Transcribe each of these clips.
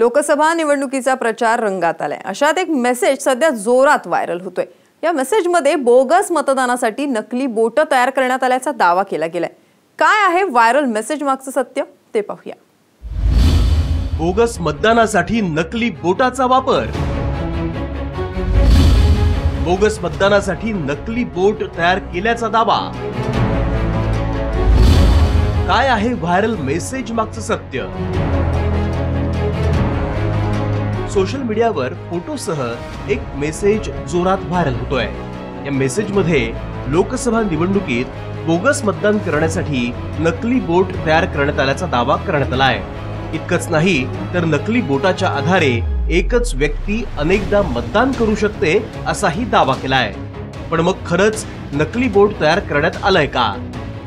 लोकसभा निवडणुकीचा प्रचार रंगात आलाय. अशात एक मेसेज सध्या जोरात व्हायरल होतोय. या मेसेजमध्ये बोगस मतदानासाठी नकली बोट तयार करण्यात आल्याचा दावा केला गेलाय. काय आहे व्हायरल मेसेज मागचं सत्य? ते पाहूया. बोगस मतदानासाठी नकली बोटाचा वापर. बोगस मतदानासाठी नकली बोट तयार केल्याचा दावा. काय आहे व्हायरल मेसेज मागचं सत्य? सोशल मीडियावर फोटोसह एक मेसेज जोरात व्हायरल होतोय. या मेसेजमध्ये लोकसभा निवडणुकीत बोगस मतदान करण्यासाठी नकली बोट तयार करण्यात आल्याचा दावा करण्यात आला आहे. इतकंच नाही तर नकली बोटाच्या आधारे एकच व्यक्ती अनेकदा मतदान करू शकते असाही दावा केला आहे पण मग खरंच नकली बोट तयार करण्यात आलंय का?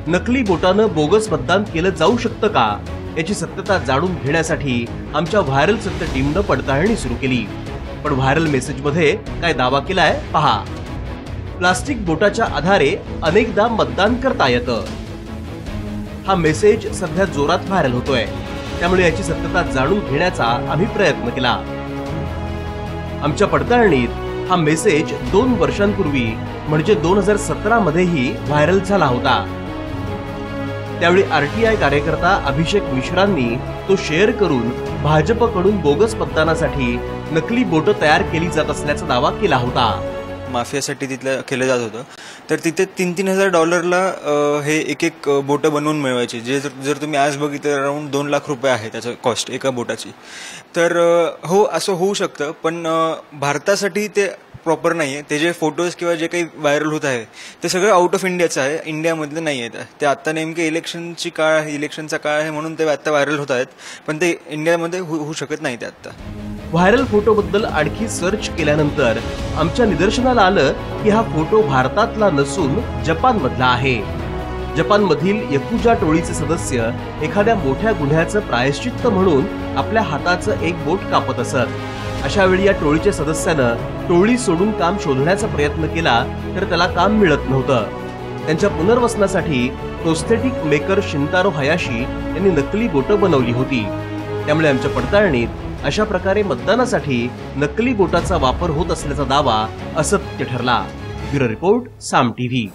नकली बोटानं बोगस मतदान केलं जाऊ शकतं का? याची सत्यता जाणून घेण्यासाठी आमच्या व्हायरल सत्य टीमनं पडताळणी सुरू केली. पण व्हायरल मेसेजमध्ये काय दावा केलाय? पहा. प्लास्टिक बोटाच्या आधारे अनेकदा मतदान करता येतं. हा मेसेज सध्या जोरात व्हायरल होतोय. त्यामुळे याची सत्यता जाणून घेण्याचा आम्ही प्रयत्न केला. आमच्या पडताळणीत हा मेसेज दोन वर्षांपूर्वी म्हणजे दोन हजार सतरा मध्येही व्हायरल झाला होता. त्यावेळी आरटीआय कार्यकर्ता अभिषेक मिश्रांनी तो शेअर करून भाजपकडून बोगस मतदानासाठी नकली बोट तयार केली जात असल्याचा दावा केला होता. माफियासाठी तिथलं केलं जात होतं. तर तिथे तीन तीन हजार डॉलरला हे एक एक बोटं बनवून मिळवायचे. जे जर जर तुम्ही आज बघितलं अराऊंड दोन लाख रुपये आहे त्याचं कॉस्ट एका बोटाची. तर हो असं होऊ शकतं पण भारतासाठी ते प्रॉपर नाही आहे ते जे फोटोज किंवा जे काही व्हायरल होत आहे ते सगळं आउट ऑफ इंडियाचं आहे. इंडियामधलं नाही आहे ते आता नेमके इलेक्शनची काळ आहे इलेक्शनचा काळ आहे म्हणून ते आत्ता व्हायरल होत आहेत. पण ते इंडियामध्ये हो-, होऊ शकत नाही ते आत्ता व्हायरल फोटोबद्दल आणखी सर्च केल्यानंतर आमच्या निदर्शनाला आलं की हा फोटो भारतातला नसून जपानमधला आहे. जपानमधील यकुजा टोळीचे सदस्य एखाद्या मोठ्या गुन्ह्याचं प्रायश्चित्त म्हणून आपल्या हाताचं एक बोट कापत असत. अशा वेळी या टोळीच्या सदस्यानं टोळी सोडून काम शोधण्याचा प्रयत्न केला तर त्याला काम मिळत नव्हतं. त्यांच्या पुनर्वसनासाठी प्रोस्थेटिक मेकर शिंतारो हयाशी यांनी नकली बोटं बनवली होती. त्यामुळे आमच्या पडताळणीत अशा प्रकारे मतदानासाठी नकली बोटाचा वापर होत असल्याचा दावा असत्य ठरला. Bureau report Saam TV.